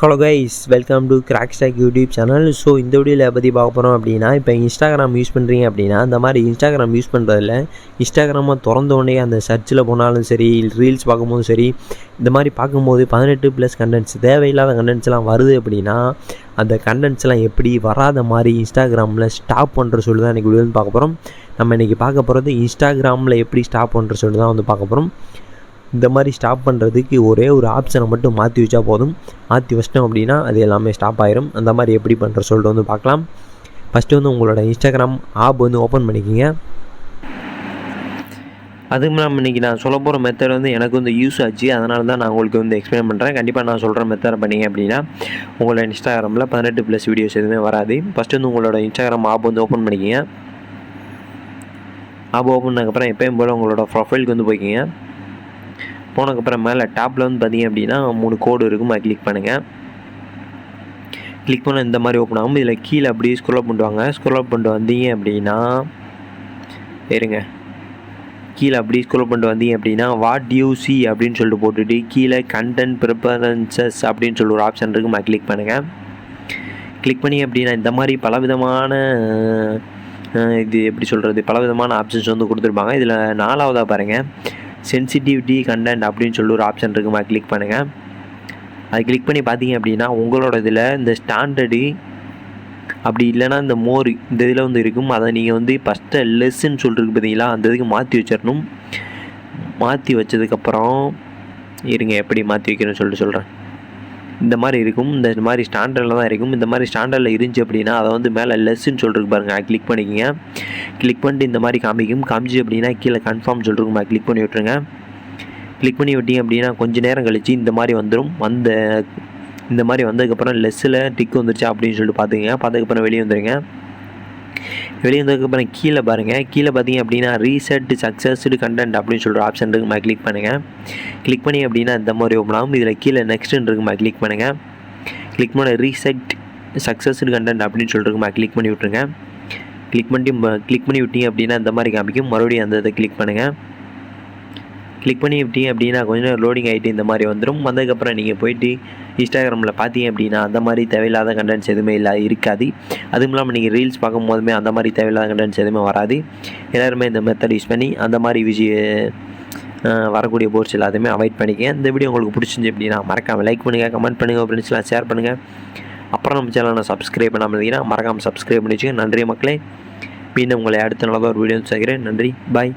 Hello guys welcome to Crack Stock YouTube channel so இந்த வீடியோவில் பற்றி பார்க்க போகிறோம் அப்படின்னா இப்போ இன்ஸ்டாகிராம் யூஸ் பண்ணுறீங்க அப்படின்னா அந்த மாதிரி இன்ஸ்டாகிராம் யூஸ் பண்ணுறதில்ல இன்ஸ்டாகிராமை திறந்த உடனே அந்த சர்ச்சில் போனாலும் சரி ரீல்ஸ் பார்க்கும்போதும் சரி இந்த மாதிரி பார்க்கும்போது பதினெட்டு ப்ளஸ் கண்டென்ட்ஸ் தேவையில்லாத கண்டென்ட்ஸ்லாம் வருது அப்படின்னா அந்த கண்டென்ட்ஸ்லாம் எப்படி வராத மாதிரி இன்ஸ்டாகிராமில் ஸ்டாப் பண்ணுற சொல்லி தான் இன்றைக்கி வீடியோன்னு பார்க்க போகிறோம் நம்ம இன்றைக்கி பார்க்க போகிறது இன்ஸ்டாகிராமில் எப்படி ஸ்டாப் பண்ணுற சொல்லி தான் வந்து பார்க்க போகிறோம் இந்த மாதிரி ஸ்டாப் பண்ணுறதுக்கு ஒரே ஒரு ஆப்ஷனை மட்டும் மாற்றி வச்சா போதும். மாற்றி வச்சிட்டோம் அப்படின்னா அது எல்லாமே ஸ்டாப் ஆயிரும். அந்த மாதிரி எப்படி பண்ணுற சொல்லிட்டு வந்து பார்க்கலாம். ஃபஸ்ட்டு வந்து உங்களோட இன்ஸ்டாகிராம் ஆப் வந்து ஓப்பன் பண்ணிக்கிங்க. அதுக்கு இல்லாமல் இன்றைக்கி நான் சொல்ல போகிற மெத்தட் வந்து எனக்கு வந்து யூஸ் ஆச்சு. அதனால தான் நான் உங்களுக்கு வந்து எக்ஸ்பிளைன் பண்ணுறேன் கண்டிப்பாக நான் சொல்கிற மெத்தடை பண்ணீங்க அப்படின்னா உங்களோட இன்ஸ்டாகிராமில் பதினெட்டு ப்ளஸ் வீடியோஸ் எதுவுமே வராது. ஃபஸ்ட்டு வந்து உங்களோட இன்ஸ்டாகிராம் ஆப் வந்து ஓப்பன் பண்ணிக்கிங்க. ஆப் ஓப்பன் பண்ணதுக்கப்புறம் எப்பயும் போல் உங்களோட ப்ரொஃபைலுக்கு வந்து போய்க்கிங்க. போனதுக்கப்புறம் மேலே டாப்பில் வந்து பார்த்தீங்க அப்படின்னா மூணு கோடு இருக்கும்? அதை கிளிக் பண்ணுங்கள் கிளிக் பண்ண இந்த மாதிரி ஓப்பன் ஆகும். இதில் கீழே அப்படியே ஸ்க்ரோல் பண்ணிட்டு வாங்க. ஸ்க்ரோல் பண்ணிட்டு வந்தீங்க அப்படின்னா இருங்க. கீழே அப்படியே ஸ்க்ரோல் பண்ணிட்டு வந்தீங்க அப்படின்னா வாட் யூ சி அப்படின்னு சொல்லிட்டு போட்டுட்டு கீழே கண்டென்ட் ப்ரிஃபரன்சஸ் அப்படின்னு சொல்லி ஒரு ஆப்ஷன் இருக்கும்? அதை கிளிக் பண்ணுங்கள் கிளிக் பண்ணி அப்படின்னா இந்த மாதிரி பலவிதமான இது எப்படி சொல்கிறது பலவிதமான ஆப்ஷன்ஸ் வந்து கொடுத்துருப்பாங்க. இதில் நாலாவதாக பாருங்கள் சென்சிட்டிவிட்டி கண்டென்ட் அப்படின்னு சொல்லி ஒரு ஆப்ஷன் இருக்குமா கிளிக் பண்ணுங்கள் அது கிளிக் பண்ணி பார்த்தீங்க அப்படின்னா உங்களோட இதில் இந்த ஸ்டாண்டர்டு அப்படி இல்லைன்னா இந்த மோர் இந்த இதில் வந்து இருக்கும். அதை நீங்கள் வந்து ஃபஸ்ட்டு லெஸ்ன்னு சொல்லிருக்கு பார்த்தீங்களா? அந்த இதுக்கு மாற்றி வச்சிடணும் மாற்றி வச்சதுக்கப்புறம் இருங்க எப்படி மாற்றி வைக்கணும்னு சொல்லிட்டு சொல்கிறேன் இந்த மாதிரி இருக்கும் இந்த மாதிரி ஸ்டாண்டர்டில் தான் இருக்கும். இந்த மாதிரி ஸ்டாண்டர்டில் இருந்துச்சு அப்படின்னா அதை வந்து மேலே லெஸ்ன்னு சொல்லிருக்கு பாருங்க. கிளிக் பண்ணிக்கோங்க. கிளிக் பண்ணிட்டு இந்த மாதிரி காமிக்கும். காமிச்சு அப்படின்னா கீழே கன்ஃபார்ம் சொல்லிருக்குமா. கிளிக் பண்ணி விட்ருங்க கிளிக் பண்ணி விட்டீங்க அப்படின்னா கொஞ்ச நேரம் கழித்து இந்த மாதிரி வந்துடும் வந்த இந்த மாதிரி வந்ததுக்கப்புறம் லெஸ்ஸில் டிக் வந்துருச்சா அப்படின்னு சொல்லிட்டு பார்த்துங்க பார்த்ததுக்கப்புறம் வெளியே வந்துடுங்க வெளியே வந்ததுக்கப்புறம் கீழே பாருங்கள் கீழே பார்த்தீங்க அப்படின்னா ரீசெட் சக்ஸஸ்டு கண்டென்ட் அப்படின்னு சொல்கிற ஆப்ஷன் இருக்குமா கிளிக் பண்ணுங்கள் கிளிக் பண்ணி அப்படின்னா இந்த மாதிரி ஓப்பன் ஆகும். இதில் கீழே நெக்ஸ்ட்டுன்னு இருக்குமா கிளிக் பண்ணுங்கள் கிளிக் பண்ண ரீசெட் சக்ஸஸ்டு கண்டென்ட் அப்படின்னு சொல்லிருக்குமா கிளிக் பண்ணி விட்ருங்க கிளிக் பண்ணி கிளிக் பண்ணி விட்டீங்க அப்படின்னா இந்த மாதிரி காமிக்கும். மறுபடியும் அந்த இதை கிளிக் பண்ணுங்கள் கிளிக் பண்ணி விட்டீங்க அப்படின்னா கொஞ்ச நேரம் லோடிங் ஆகிட்டு இந்த மாதிரி வந்துடும் வந்ததுக்கப்புறம் நீங்கள் போயிட்டு இன்ஸ்டாகிராமில் பார்த்தீங்க அப்படின்னா அந்த மாதிரி தேவையில்லாத கண்டென்ட்ஸ் எதுவுமே இல்லை இருக்காது. அதுவும் இல்லாமல் நீங்கள் ரீல்ஸ் பார்க்கும் போதுமே அந்த மாதிரி தேவையில்லாத கண்டென்ட்ஸ் எதுவுமே வராது. எல்லாருமே இந்த மெத்தட் யூஸ் பண்ணி அந்த மாதிரி விஷய வரக்கூடிய போர்ட்ஸ் எல்லாத்தையுமே அவாய்ட் பண்ணிக்கங்க. இந்த வீடியோ உங்களுக்கு பிடிச்சிருந்துச்சு அப்படின்னா மறக்காமல் லைக் பண்ணுங்கள் கமெண்ட் பண்ணுங்கள் ஃப்ரெண்ட்ஸ்லாம் ஷேர் பண்ணுங்கள் அப்புறம் நம்ம சேனலை சப்ஸ்கிரைப் பண்ணாமல் இருந்தீங்கன்னா மறக்காமல் சப்ஸ்கிரைப் பண்ணி வச்சுக்கோங்க. நன்றி மக்களே. மீண்டும் உங்களை அடுத்த நல்லதாக ஒரு வீடியோ சேர்க்கிறேன் நன்றி. பாய்